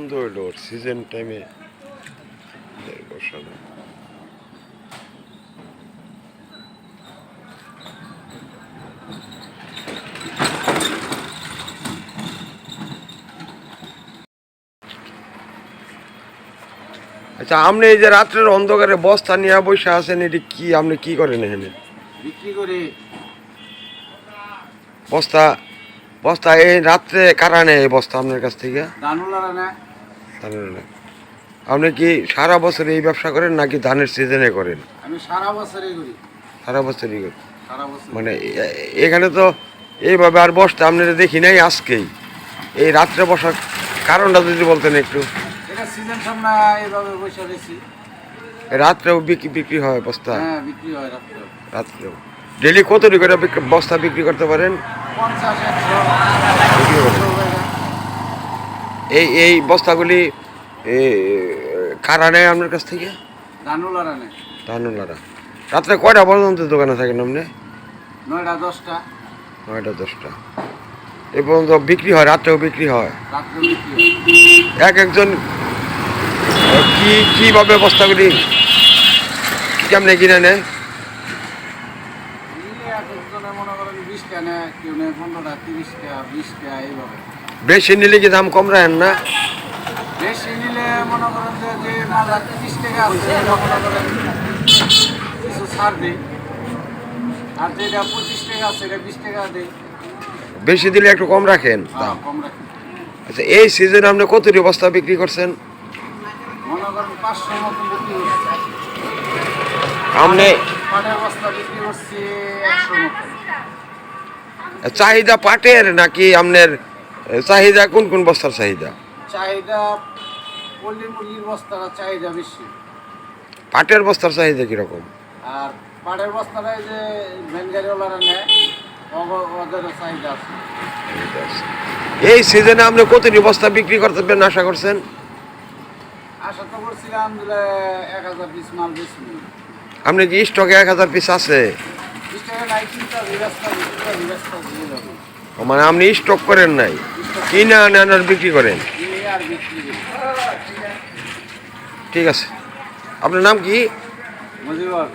সুন্দর সিজন টাইমে বসানো। আচ্ছা আপনি এই যে রাত্রের অন্ধকারে বস্তা নিয়ে বসে আছেন এটি কি? আপনি কি করেন এখানে? বিক্রি করে বস্তা বস্তা এই রাত্রে কারা নেয় এই বস্তা আপনার কাছ থেকে? আপনি কি সারা বছর এই ব্যবসা করেন নাকি ধানের সিজনে করেন? আমি সারা বছরই করি। সারা বছরই বছর মানে এখানে তো এইভাবে আর বসতে আপনারা দেখি নাই আজকেই। এই রাত্রে বসার কারণটা যদি বলতেন একটু। সিজন সামনে এইভাবে বসে রয়েছি। রাত্রেও বিক্রি বিক্রি হয় বস্তা? হ্যাঁ বিক্রি হয় রাত্রে রাত্রেও। ডেলি কত করে বস্তা বিক্রি করতে পারেন। এই এই বস্তাগুলি কারা নেয় আপনার কাছ থেকে? ধানুলারা রাত্রে কয়টা পর্যন্ত দোকানে থাকেন আপনি? নয়টা দশটা। নয়টা দশটা। এ পর্যন্ত বিক্রি হয়? রাত্রেও বিক্রি হয়। এক একজন কি কীভাবে বস্তাগুলি কেমনে কিনে নেয়? মনে বেশি নিলে কি দাম কম রাখেন না? বেশি নিলে মনে করেন যে যে মাল তিরিশ টাকা আছে মনে করেন কিছু ছাড় দেয় আর যেটা পঁচিশ টাকা আছে এটা বিশ টাকা দেয় বেশি দিলে একটু কম রাখেন? হ্যাঁ, দাম কম রাখি। আচ্ছা এই সিজনে আপনি কতটি বস্তা বিক্রি করছেন? চাহিদা পাটের নাকি আপনার চাহিদা কোন কোন বস্তার চাহিদা? চাহিদা পল্লী মুরগির বস্তাটা চাহিদা বেশি। পাটের বস্তার চাহিদা কীরকম? আর পাটের বস্তাটাই যে ভ্যানগাড়িওয়ালারা নেয় চাহিদা আছে। এই সিজনে আপনি কতটি বস্তা বিক্রি করতে আশা করছেন? আশা তো করছিলাম যে এক হাজার পিস মাল বেশি আপনি কি স্টকে এক হাজার পিস আছে? মানে আপনি স্টক করেন নাই? কিনে আনেন আর বিক্রি করেন? ঠিক আছে। আপনার নাম কি? বুঝিবার